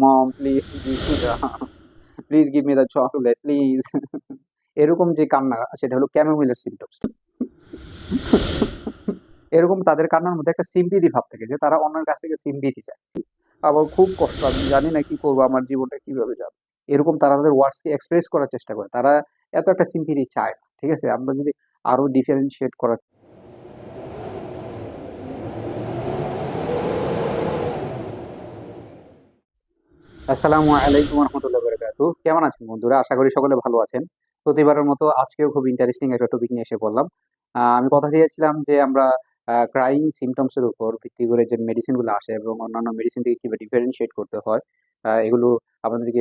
Mom please please give me the chocolate please এরকম যে কান্না, সেটা হলো ক্যামোমিলের সিমটমস এরকম তাদের কান্নার মধ্যে একটা সিম্পিতি ভাব থাকে যে তারা অন্যের কাছ থেকে সিম্পিতি চায়। আবার খুব কষ্ট, আমি জানি না কি করব, আমার জীবনটা কীভাবে যাবে। এরকম তারা তাদের ওয়ার্ডসকে এক্সপ্রেস করার চেষ্টা করে। তারা এত একটা সিম্পিতি চায় না, ঠিক আছে? আমরা যদি আরও ডিফারেন্সিয়েট করার আসসালামু আলাইকুম রহমতুল্লাহ বরকাতু কেমন আছেন বন্ধুরা? আশা করি সকলে ভালো আছেন। প্রতিবারের মতো আজকেও খুব ইন্টারেস্টিং একটা টপিক নিয়ে এসে আহ, আমি কথা দিয়েছিলাম যে আমরা ক্রাইং সিমটমস এর উপর ভিত্তি করে যে মেডিসিনগুলো আসে এবং অন্যান্য মেডিসিন থেকে কীভাবে ডিফারেন্সিয়েট করতে হয় এগুলো আপনাদেরকে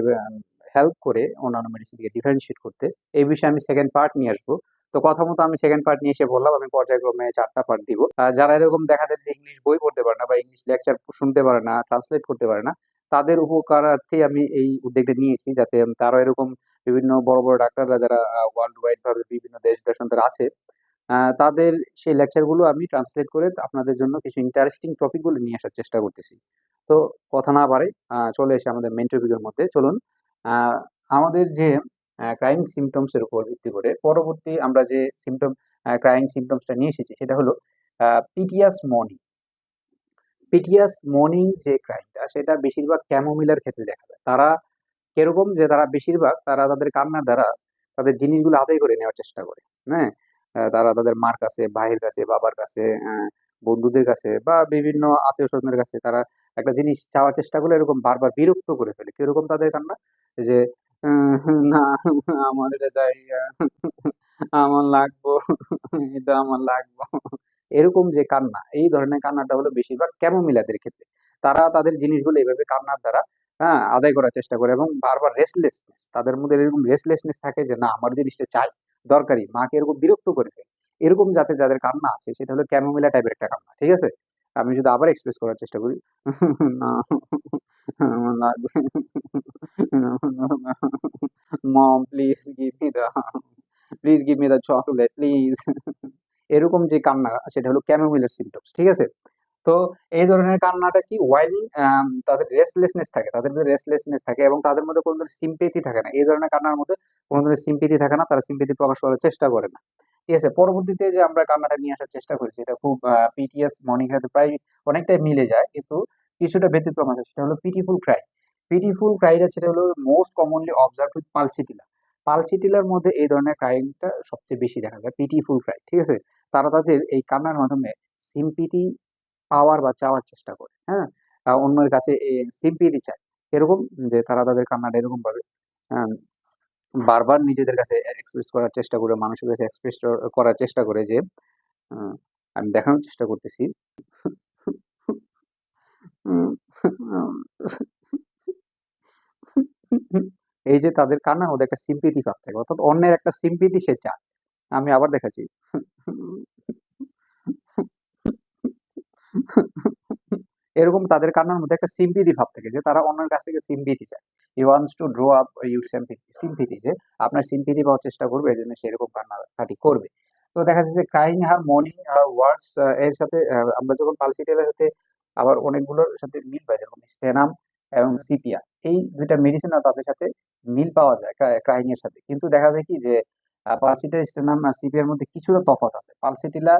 হেল্প করে অন্যান্য মেডিসিন থেকে ডিফারেন্সিয়েট করতে। এই বিষয়ে আমি সেকেন্ড পার্ট নিয়ে আসব। তো কথা মতো আমি সেকেন্ড পার্ট নিয়ে এসে বললাম আমি পর্যায়ক্রমে চারটা পার্ট দিব। যারা এরকম দেখা যায় যে ইংলিশ বই পড়তে পারে না বা ইংলিশ লেকচার শুনতে পারে না ট্রান্সলেট করতে পারে না তাদের উপকারার্থে আমি এই উদ্যোগটা নিয়েছি যাতে তারা এরকম বিভিন্ন বড় বড় ডাক্তাররা যারা ওয়ার্ল্ড ওয়াইড ভাবে বিভিন্ন দেশ দেশান্তর আছে তাদের সেই লেকচারগুলো আমি ট্রান্সলেট করে আপনাদের জন্য কিছু ইন্টারেস্টিং টপিকগুলো নিয়ে আসার চেষ্টা করতেছি। তো কথা না বাড়ে চলে এসে আমাদের মেন টপিকের মধ্যে চলুন। আমাদের যে ক্রাইং সিমটমস এর উপর ভিত্তি করে পরবর্তী আমরা যে সিমটম ক্রাইং সিমটমসটা নিয়ে এসেছি সেটা হলো পিটিয়াস মর্নিং পিটিয়াস মর্নিং যে ক্রাইমটা সেটা বেশিরভাগ ক্যামোমিলার ক্ষেত্রে দেখা যায়। তারা কীরকম যে তারা বেশিরভাগ, তারা তাদের কান্নার দ্বারা তাদের জিনিসগুলো আদায় করে নেওয়ার চেষ্টা করে হ্যাঁ? তারা তাদের মার কাছে, ভাইয়ের কাছে, বাবার কাছে বন্ধুদের কাছে বা বিভিন্ন আত্মীয় স্বজনের কাছে তারা একটা জিনিস চাওয়ার চেষ্টা করলে এরকম বারবার বিরক্ত করে ফেলে। কীরকম তাদের কান্না? যে না, আমার এটা চাই আমার লাগবো, এটা আমার লাগবো। এরকম যে কান্না, এই ধরনের কান্নাটা হলো বেশিরভাগ ক্যামোমিলাদের ক্ষেত্রে। তারা তাদের জিনিসগুলো এভাবে কান্নার দ্বারা হ্যাঁ আদায় করার চেষ্টা করে এবং বারবার রেসলেসনেস তাদের মধ্যে এরকম রেসলেসনেস থাকে যে, না, আমার জিনিসটা চাই, দরকারি, মাকে এরকম বিরক্ত করে ফেলে এরকম যাতে যাদের কান্না আছে, সেটা হলো ক্যামোমিলা টাইপের একটা কান্না, ঠিক আছে? আমি যদি আবার এক্সপ্রেস করার চেষ্টা করি, না mom please give me the please give me the chocolate please এরকম যে কান্না, সেটা হলো ক্যামোমিলের সিমটমস ঠিক আছে? তো এই ধরনের কান্নাটা কি ওয়াইলিং তাদের রেস্টলেসনেস থাকে, তাদের মধ্যে রেস্টলেসনেস থাকে এবং তাদের মধ্যে কোনো ধরনের সিম্পেথি থাকে না। এই ধরনের কান্নার মধ্যে কোনো ধরনের সিম্পেথি থাকে না, তারা সিম্পেথি প্রকাশ করার চেষ্টা করে না, ঠিক আছে? পরবর্তীতে যে আমরা কান্নাটা নিয়ে আসার চেষ্টা করি, সেটা খুব পিটিএস মর্নিং সাথে প্রায় অনেকটাই মিলে যায়, কিন্তু কিছুটা ব্যতিক্রম আছে, সেটা হলো পিটিফুল ক্রাই পিটিফুল ক্রাইটা সেটা হলো most commonly observe with pulsatilla পালসিটিলার মধ্যে এই ধরনের ক্রাইমটা সবচেয়ে বেশি দেখা যায় পিটিফুল ক্রাই ঠিক আছে? তারা তাদের এই কান্নার মাধ্যমে সিম্পিতি পাওয়ার বা চাওয়ার চেষ্টা করে হ্যাঁ? অন্যের কাছে সিম্পিতি চায়। এরকম যে তারা তাদের কান্নাটা এরকম ভাবে বারবার নিজেদের কাছে এক্সপ্রেস করার চেষ্টা করে মানুষের কাছে এক্সপ্রেস করার চেষ্টা করে যে আহ, আমি দেখানোর চেষ্টা করতেছি। এই যে তাদের কান্না ওদের একটা সিম্পিতি ভাব থাকে। অর্থাৎ অন্যের একটা সিম্পিতি সে চায়। আমি আবার দেখাচ্ছি। এরকম তাদের কান্নার মধ্যে একটা সিম্পিতি ভাব থাকে যে তারা অন্যের কাছ থেকে সিম্পিতি চায়। He wants to draw up your sympathy যে আপনার সিম্পিতি পাওয়ার চেষ্টা করবে এই জন্য সেরকম কান্নাকাটি করবে। তো দেখা যাচ্ছে যে ক্রাইং হার মর্নিং ওয়ার্ডস এর সাথে আমরা যখন পালসিটেলের সাথে আবার অনেকগুলোর সাথে মিল পাই, যেরকম স্টেনাম এবং সিপিয়া, এই দুইটা মেডিসিন তাদের সাথে মিল পাওয়া যায় ক্রাইং এর সাথে। কিন্তু দেখা যায় কি যে পালসিটেল স্টেনাম আর সিপিয়ার মধ্যে কিছুটা তফাৎ আছে। পালসিটিলা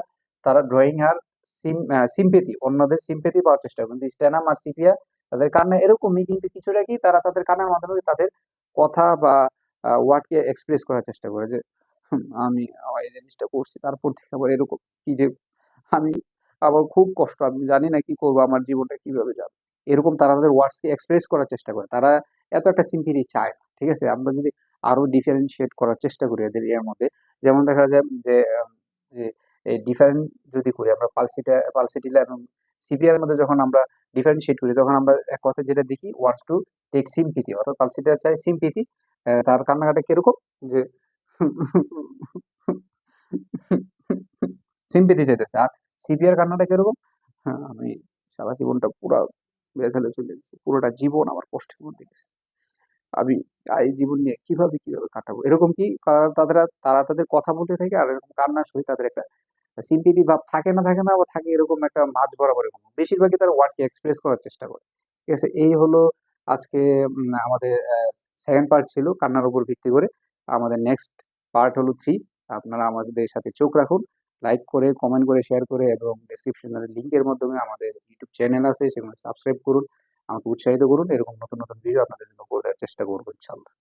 তারা ড্রয়িং হার সিম্পেথি অন্যদের সিম্পেথি পাওয়ার চেষ্টা করে কিন্তু স্ট্যানাম আর সিপিয়া তাদের কান্না এরকমই, কিন্তু কিছুটা কি তারা তাদের কান্নার মাধ্যমে তাদের কথা বা ওয়ার্ডকে এক্সপ্রেস করার চেষ্টা করে যে আমি এই জিনিসটা করছি, তারপর থেকে আবার এরকম কি যে, আমি আবার খুব কষ্ট, আমি জানি না কি করব, আমার জীবনটা কীভাবে যাবে। এরকম তারা তাদের ওয়ার্ডসকে এক্সপ্রেস করার চেষ্টা করে। তারা এত একটা সিম্পিতি চায় না, ঠিক আছে? আমরা যদি আরও ডিফারেন্সিয়েট করার চেষ্টা করি এদের, এর মধ্যে, যেমন দেখা যায় যে এই ডিফারেন্ট যদি করি, আমরা পালসিটা পালসিটিলা এবং সিপিআর মধ্যে যখন আমরা ডিফারেন্সিয়েট করি, তখন আমরা এক কথা যেটা দেখি ওয়ান্টস টু টেক সিম্পিতি অর্থাৎ পালসিটা চাই সিম্পিতি তার কান্নাকাটা কীরকম? যে সিম্পিতি চাইতেছে। আর সিপিআর কান্নাটা কীরকম? হ্যাঁ আমি সারা জীবনটা পুরো বেসালে চলে গেছে। পুরোটা জীবন আমার কষ্টের মধ্যে গেছে। আমি এই জীবন নিয়ে কীভাবে কীভাবে কাটাবো? এরকম কি তারা তারা তাদের কথা বলতে থাকে আর এরকম কান্নার সহিত তাদের একটা সিম্পিতি ভাব থাকে না থাকে না বা থাকে এরকম একটা মাঝ বরাবর এরকম। বেশিরভাগই তারা ওয়ার্ডকে এক্সপ্রেস করার চেষ্টা করে। ঠিক আছে? এই হলো আজকে আমাদের সেকেন্ড পার্ট ছিল কান্নার উপর ভিত্তি করে। আমাদের নেক্সট পার্ট হলো থ্রি আপনারা আমাদের সাথে চোখ রাখুন লাইক করে কমেন্ট করে শেয়ার করে এবং ডিসক্রিপশনের লিঙ্কের মাধ্যমে আমাদের ইউটিউব চ্যানেল আছে, সেখানে সাবস্ক্রাইব করুন। আমাকে উৎসাহিত করুন। এরকম নতুন নতুন ভিডিও আপনাদের জন্য করে দেওয়ার চেষ্টা করব ইনশাল্লাহ।